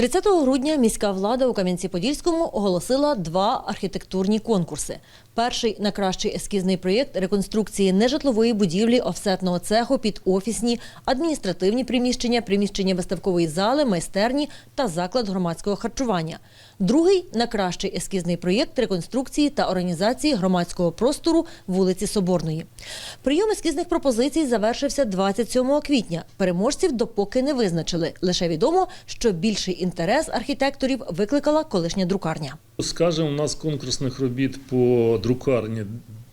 30 грудня міська влада у Кам'янці-Подільському оголосила два архітектурні конкурси. Перший на кращий ескізний проєкт реконструкції нежитлової будівлі офсетного цеху під офісні, адміністративні приміщення, приміщення виставкової зали, майстерні та заклад громадського харчування. Другий на кращий ескізний проєкт реконструкції та організації громадського простору вулиці Соборної. Прийом ескізних пропозицій завершився 27 квітня. Переможців допоки не визначили. Лише відомо, що більший інтерес архітекторів викликала колишня друкарня. Скажемо, у нас конкурсних робіт по друкарні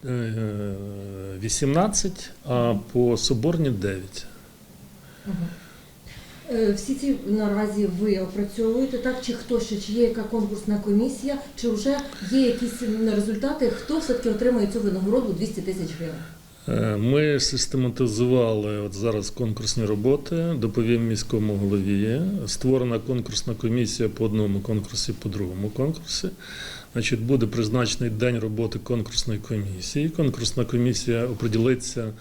е, 18, а по соборні 9. Е, Всі ці наразі ви опрацьовуєте, так? Чи хто ще, чи є яка конкурсна комісія, чи вже є якісь результати, хто все-таки отримує цю винагороду 200 тисяч гривень? Е, Ми систематизували от зараз конкурсні роботи, доповім міському голові. Створена конкурсна комісія по одному конкурсі, по другому конкурсі. Значить, буде призначений день роботи конкурсної комісії. Конкурсна комісія оприділиться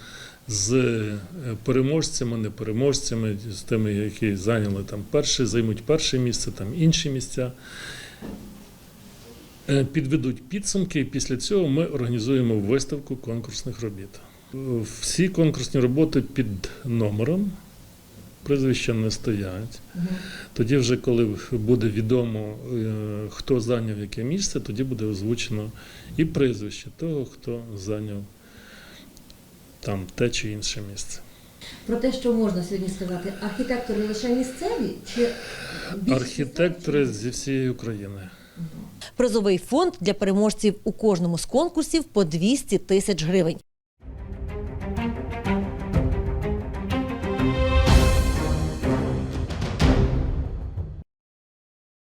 з е, переможцями, не переможцями, з тими, які зайняли там перше, займуть перше місце, там інші місця. Е, Підведуть підсумки, і після цього ми організуємо виставку конкурсних робіт. Всі конкурсні роботи під номером, прізвища не стоять. Тоді, вже коли буде відомо, е, хто зайняв яке місце, тоді буде озвучено і прізвище того, хто зайняв там те чи інше місце. Про те, що можна сьогодні сказати, архітектори лише місцеві чи Архітектори місцеві? зі всієї України. Призовий фонд для переможців у кожному з конкурсів по 200 тисяч гривень.